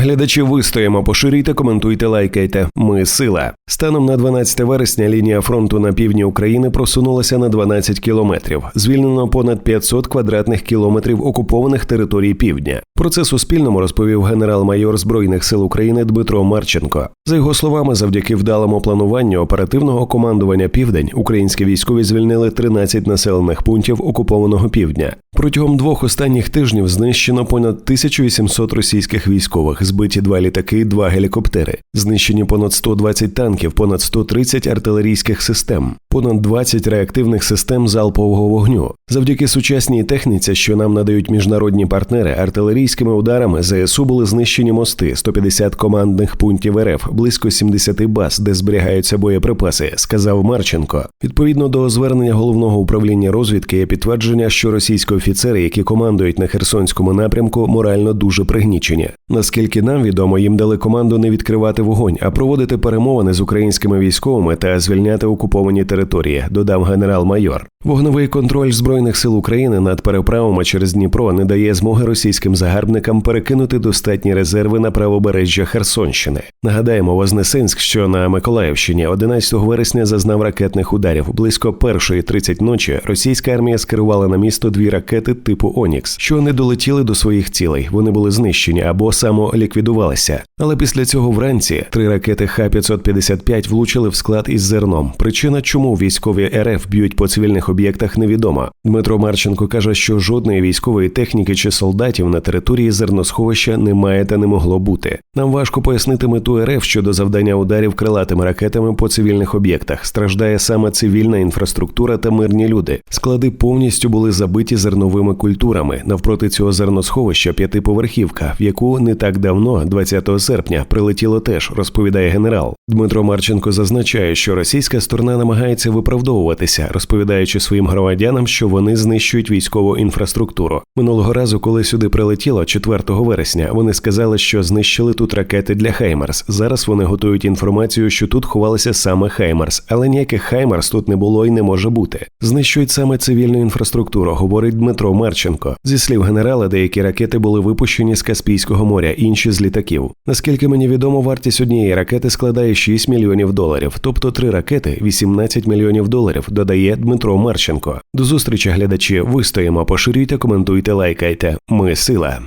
Глядачі вистоїмо, поширюйте, коментуйте, лайкайте. Ми сила. Станом на 12 вересня лінія фронту на півдні України просунулася на 12 кілометрів. Звільнено понад 500 квадратних кілометрів окупованих територій півдня. Про це Суспільному розповів генерал-майор Збройних сил України Дмитро Марченко. За його словами, завдяки вдалому плануванню оперативного командування Південь українські військові звільнили 13 населених пунктів окупованого півдня. Протягом двох останніх тижнів знищено понад 1800 російських військових, збиті два літаки, два гелікоптери, знищені понад 120 танків, понад 130 артилерійських систем, понад 20 реактивних систем залпового вогню. Завдяки сучасній техніці, що нам надають міжнародні партнери, артилерійськими ударами ЗСУ були знищені мости, 150 командних пунктів РФ, близько 70 баз, де зберігаються боєприпаси, сказав Марченко. Відповідно до звернення головного управління розвідки є підтвердження, що російські офіцери, які командують на Херсонському напрямку, морально дуже пригнічені. Наскільки нам відомо, їм дали команду не відкривати вогонь, а проводити перемовини з українськими військовими та звільняти окуповані території, додав генерал-майор. Вогновий контроль збройних сил України над переправами через Дніпро не дає змоги російським загарбникам перекинути достатні резерви на правобережжя Херсонщини. Нагадаємо, Вознесенськ, що на Миколаївщині 11 вересня зазнав ракетних ударів. Близько 1.30 ночі російська армія скерувала на місто дві ракети типу Онікс, що не долетіли до своїх цілей. Вони були знищені або самоліквідувалися. Але після цього вранці три ракети Х-555 влучили в склад із зерном. Причина, чому військові РФ б'ють по цивільних об'єктах, невідома. Дмитро Марченко каже, що жодної військової техніки чи солдатів на території зерносховища немає та не могло бути. Нам важко пояснити мету РФ щодо завдання ударів крилатими ракетами по цивільних об'єктах. Страждає саме цивільна інфраструктура та мирні люди. Склади повністю були забиті зерновими культурами. Навпроти цього зерносховища п'ятиповерхівка, в яку не так давно, 20 серпня, прилетіло теж, розповідає генерал. Дмитро Марченко зазначає, що російська сторона намагається виправдовуватися, розповідаючи своїм громадянам, що вони знищують військову інфраструктуру. Минулого разу, коли сюди прилетіло 4 вересня, вони сказали, що знищили тут ракети для Хаймарс. Зараз вони готують інформацію, що тут ховалися саме Хаймарс, але ніяких Хаймарс тут не було і не може бути. Знищують саме цивільну інфраструктуру, говорить Дмитро Марченко. Зі слів генерала, деякі ракети були випущені з Каспійського моря, інші з літаків. Наскільки мені відомо, вартість однієї ракети складає 6 мільйонів доларів, тобто три ракети 18 мільйонів доларів, додає Дмитро Марченко. До зустрічі, глядачі. Вистоїмо, поширюйте, коментуйте, лайкайте. Ми сила.